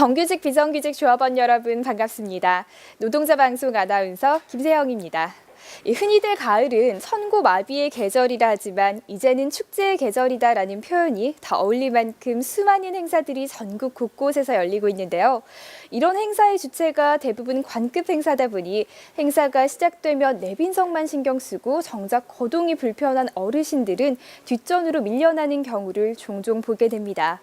정규직 비정규직 조합원 여러분 반갑습니다. 노동자 방송 아나운서 김세영입니다. 이 흔히들 가을은 선고 마비의 계절이라 하지만 이제는 축제의 계절이다라는 표현이 다 어울릴 만큼 수많은 행사들이 전국 곳곳에서 열리고 있는데요. 이런 행사의 주체가 대부분 관급 행사다 보니 행사가 시작되면 내빈성만 신경 쓰고 정작 거동이 불편한 어르신들은 뒷전으로 밀려나는 경우를 종종 보게 됩니다.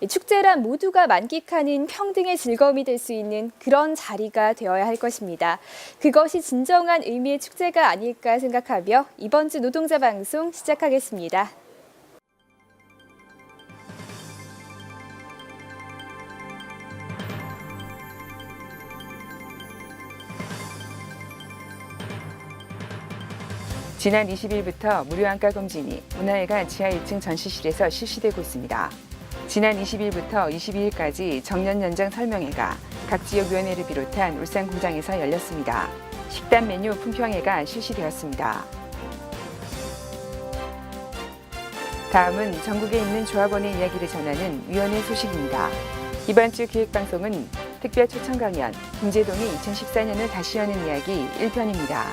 이 축제란 모두가 만끽하는 평등의 즐거움이 될 수 있는 그런 자리가 되어야 할 것입니다. 그것이 진정한 의미의 축제 가 아닐까 생각하며 이번 주 노동자 방송 시작하겠습니다. 지난 20일부터 무료 안가 검진이 문화회관 지하 1층 전시실에서 실시되고 있습니다. 지난 20일부터 22일까지 정년 연장 설명회가 각 지역 위원회를 비롯한 울산 공장에서 열렸습니다. 식단 메뉴 품평회가 실시되었습니다. 다음은 전국에 있는 조합원의 이야기를 전하는 위원회 소식입니다. 이번 주 기획방송은 특별 초청 강연 김제동이 2014년을 다시 여는 이야기 1편입니다.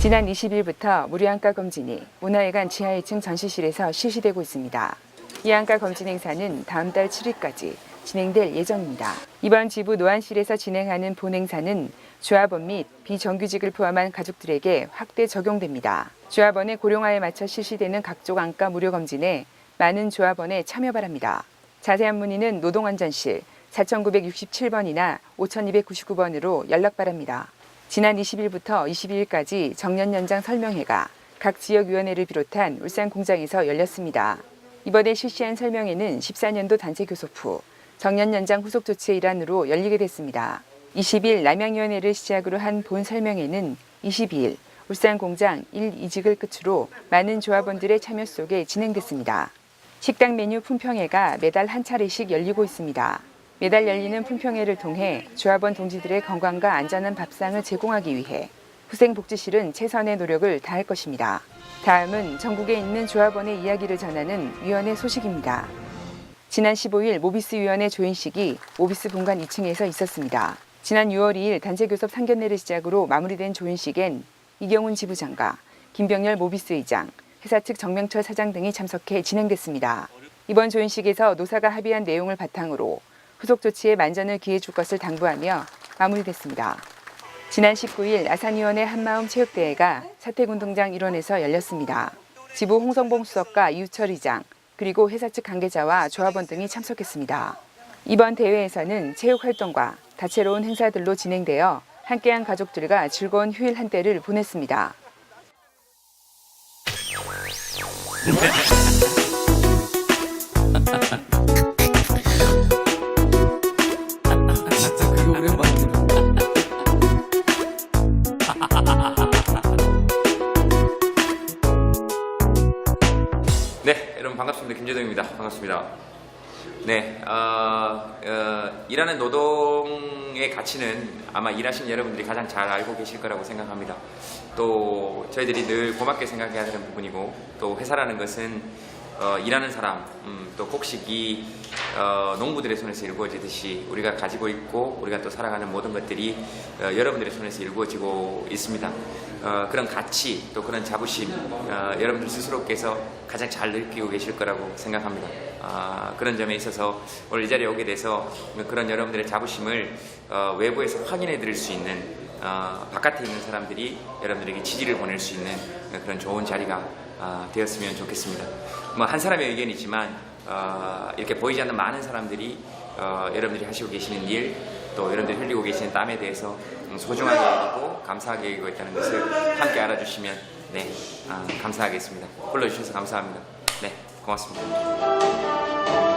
지난 20일부터 무료 안가 검진이 문화회관 지하 1층 전시실에서 실시되고 있습니다. 이 안가 검진 행사는 다음 달 7일까지 진행될 예정입니다. 이번 지부 노안실에서 진행하는 본 행사는 조합원 및 비정규직을 포함한 가족들에게 확대 적용됩니다. 조합원의 고령화에 맞춰 실시되는 각종 안가 무료 검진에 많은 조합원의 참여 바랍니다. 자세한 문의는 노동안전실 4967번이나 5299번으로 연락 바랍니다. 지난 20일부터 22일까지 정년 연장 설명회가 각 지역위원회를 비롯한 울산 공장에서 열렸습니다. 이번에 실시한 설명회는 14년도 단체 교섭 후 정년 연장 후속 조치의 일환으로 열리게 됐습니다. 20일 남양위원회를 시작으로 한 본 설명회는 22일 울산 공장 1, 2직을 끝으로 많은 조합원들의 참여 속에 진행됐습니다. 식당 메뉴 품평회가 매달 한 차례씩 열리고 있습니다. 매달 열리는 품평회를 통해 조합원 동지들의 건강과 안전한 밥상을 제공하기 위해 후생복지실은 최선의 노력을 다할 것입니다. 다음은 전국에 있는 조합원의 이야기를 전하는 위원회 소식입니다. 지난 15일 모비스 위원회 조인식이 모비스 본관 2층에서 있었습니다. 지난 6월 2일 단체 교섭 상견례를 시작으로 마무리된 조인식엔 이경훈 지부장과 김병열 모비스 의장, 회사 측 정명철 사장 등이 참석해 진행됐습니다. 이번 조인식에서 노사가 합의한 내용을 바탕으로 후속 조치에 만전을 기해 줄 것을 당부하며 마무리됐습니다. 지난 19일 아산위원회 한마음 체육대회가 사택운동장 일원에서 열렸습니다. 지부 홍성봉 수석과 이우철 의장, 그리고 회사 측 관계자와 조합원 등이 참석했습니다. 이번 대회에서는 체육 활동과 다채로운 행사들로 진행되어 함께한 가족들과 즐거운 휴일 한때를 보냈습니다. 반갑습니다. 김재동입니다. 반갑습니다. 네, 어, 어, 일하는 노동의 가치는 아마 일하시는 여러분들이 가장 잘 알고 계실 거라고 생각합니다. 또 저희들이 늘 고맙게 생각해야 되는 부분이고 또 회사라는 것은 어, 일하는 사람, 음, 또 곡식이 어, 농부들의 손에서 일구어지듯이 우리가 가지고 있고 우리가 또 살아가는 모든 것들이 어, 여러분들의 손에서 일구어지고 있습니다. 어, 그런 가치 또 그런 자부심 어, 여러분들 스스로께서 가장 잘 느끼고 계실 거라고 생각합니다. 아, 그런 점에 있어서 오늘 이 자리에 오게 돼서 그런 여러분들의 자부심을 어, 외부에서 확인해 드릴 수 있는 어, 바깥에 있는 사람들이 여러분들에게 지지를 보낼 수 있는 그런 좋은 자리가 아, 되었으면 좋겠습니다. 뭐 한 사람의 의견이지만 어, 이렇게 보이지 않는 많은 사람들이 어, 여러분들이 하시고 계시는 일, 또 여러분들이 흘리고 계시는 땀에 대해서 음, 소중하게 여기고 감사하게 여기고 있다는 것을 함께 알아주시면 네 아, 감사하겠습니다. 불러주셔서 감사합니다. 네 고맙습니다.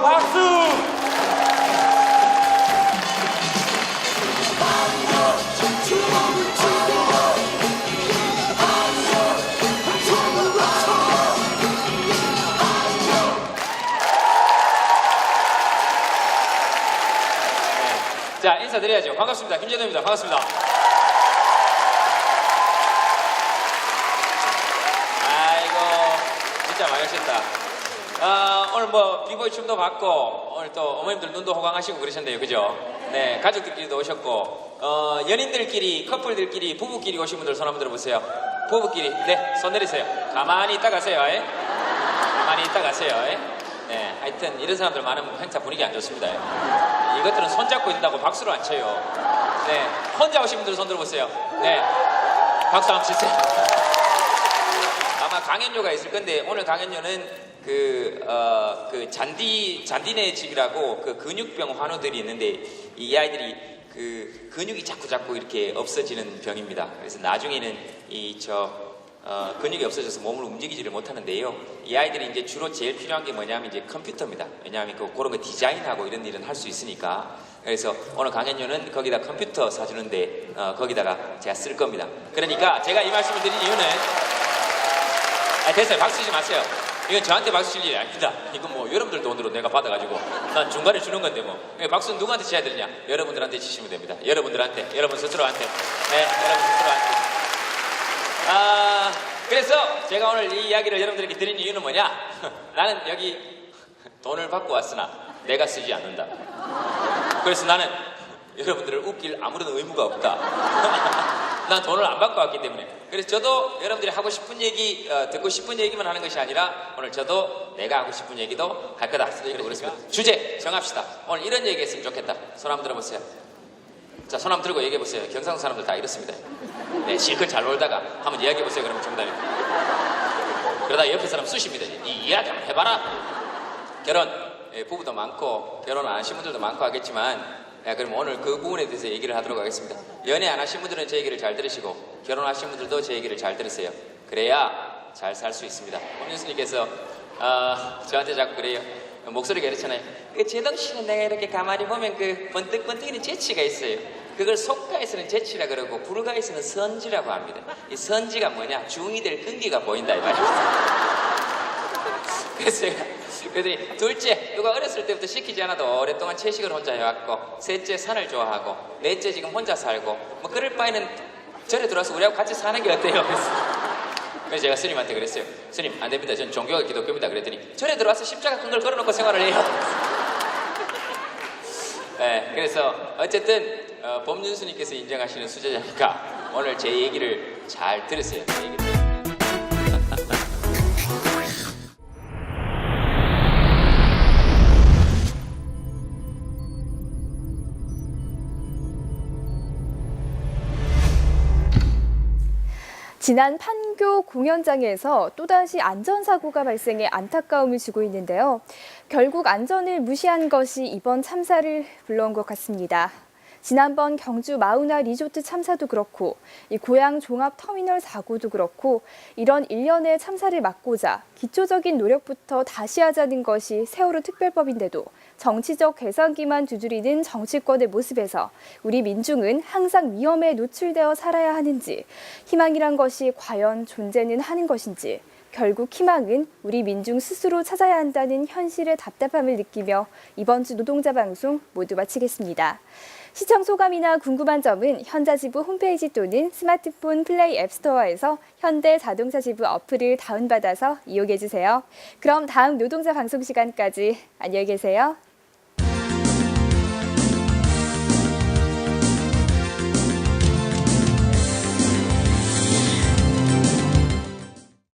박수! 자 인사드려야죠. 반갑습니다. 김재동입니다. 반갑습니다. 아이고 진짜 맛있겠다. 아, 오늘 뭐, 비보이 춤도 받고, 오늘 또 어머님들 눈도 호강하시고 그러셨네요. 그죠? 네, 가족들끼리도 오셨고, 어, 연인들끼리, 커플들끼리, 부부끼리 오신 분들 손 한번 들어보세요. 부부끼리, 네, 손 내리세요. 가만히 있다 가세요. 예? 가만히 있다 가세요. 예? 네, 하여튼 이런 사람들 많으면 행사 분위기 안 좋습니다. 예. 이것들은 손잡고 있다고 박수를 안 쳐요. 네, 혼자 오신 분들 손 들어보세요. 네, 박수 한번 치세요. 강연료가 있을 건데 오늘 강연료는 그, 어, 그 잔디, 잔디네 집이라고 그 근육병 환우들이 있는데 이 아이들이 그 근육이 자꾸 자꾸 이렇게 없어지는 병입니다. 그래서 나중에는 이저 어, 근육이 없어져서 몸을 움직이지를 못하는데요. 이 아이들이 이제 주로 제일 필요한 게 뭐냐면 이제 컴퓨터입니다. 왜냐하면 그, 그런 거 디자인하고 이런 일은 할 수 있으니까. 그래서 오늘 강연료는 거기다 컴퓨터 사주는데 어, 거기다가 제가 쓸 겁니다. 그러니까 제가 이 말씀을 드린 이유는 아, 됐어요. 박수 치지 마세요. 이건 저한테 박수 칠 일이 아닙니다. 이건 뭐 여러분들 돈으로 내가 받아가지고 난 중간에 주는 건데 뭐. 그러니까 박수는 누구한테 쳐야 되느냐? 여러분들한테 치시면 됩니다. 여러분들한테, 여러분 스스로한테. 네, 여러분 스스로한테. 아, 그래서 제가 오늘 이 이야기를 여러분들에게 드린 이유는 뭐냐? 나는 여기 돈을 받고 왔으나 내가 쓰지 않는다. 그래서 나는 여러분들을 웃길 아무런 의무가 없다. 난 돈을 안 받고 왔기 때문에. 그래서 저도 여러분들이 하고 싶은 얘기, 어, 듣고 싶은 얘기만 하는 것이 아니라 오늘 저도 내가 하고 싶은 얘기도 할 거다. 그렇습니다. 주제 정합시다. 오늘 이런 얘기 했으면 좋겠다. 손 한번 들어보세요. 자, 손 한번 들고 얘기해 보세요. 경상 사람들 다 이렇습니다. 네, 실컷 잘 놀다가 한번 이야기해 보세요. 그러면 정답입니다. 그러다 옆에 사람 쑤십니다. 이 이야기 한번 해봐라. 결혼, 예, 부부도 많고 결혼 안 하신 분들도 많고 하겠지만 야, 그럼 오늘 그 부분에 대해서 얘기를 하도록 하겠습니다. 연애 안 하신 분들은 제 얘기를 잘 들으시고 결혼하신 분들도 제 얘기를 잘 들으세요. 그래야 잘 살 수 있습니다. 홍윤수님께서 아, 저한테 자꾸 그래요. 목소리가 이렇잖아요. 그 제동 씨는 내가 이렇게 가만히 보면 그 번뜩번뜩이는 재치가 있어요. 그걸 속가에서는 재치라 그러고 불가에서는 선지라고 합니다. 이 선지가 뭐냐? 중이 될 끈기가 보인다 이 말입니다. 그래서 제가 그랬더니 둘째 누가 어렸을 때부터 시키지 않아도 오랫동안 채식을 혼자 해왔고 셋째 산을 좋아하고 넷째 지금 혼자 살고 뭐 그럴 바에는 절에 들어와서 우리하고 같이 사는 게 어때요? 그래서 제가 스님한테 그랬어요. 스님 안 됩니다. 전 종교가 기독교입니다. 그랬더니 절에 들어와서 십자가 큰 걸 걸어놓고 생활을 해요. 네, 그래서 어쨌든 어, 법륜스님께서 인정하시는 수제자니까 오늘 제 얘기를 잘 들으세요. 제 얘기를. 지난 판교 공연장에서 또다시 안전사고가 발생해 안타까움을 주고 있는데요. 결국 안전을 무시한 것이 이번 참사를 불러온 것 같습니다. 지난번 경주 마우나 리조트 참사도 그렇고 이 고양 종합 터미널 사고도 그렇고 이런 일련의 참사를 막고자 기초적인 노력부터 다시 하자는 것이 세월호 특별법인데도 정치적 개선기만 두드리는 정치권의 모습에서 우리 민중은 항상 위험에 노출되어 살아야 하는지 희망이란 것이 과연 존재는 하는 것인지 결국 희망은 우리 민중 스스로 찾아야 한다는 현실의 답답함을 느끼며 이번 주 노동자 방송 모두 마치겠습니다. 시청 소감이나 궁금한 점은 현자지부 홈페이지 또는 스마트폰 플레이 앱스토어에서 현대 자동차 지부 어플을 다운받아서 이용해 주세요. 그럼 다음 노동자 방송 시간까지 안녕히 계세요.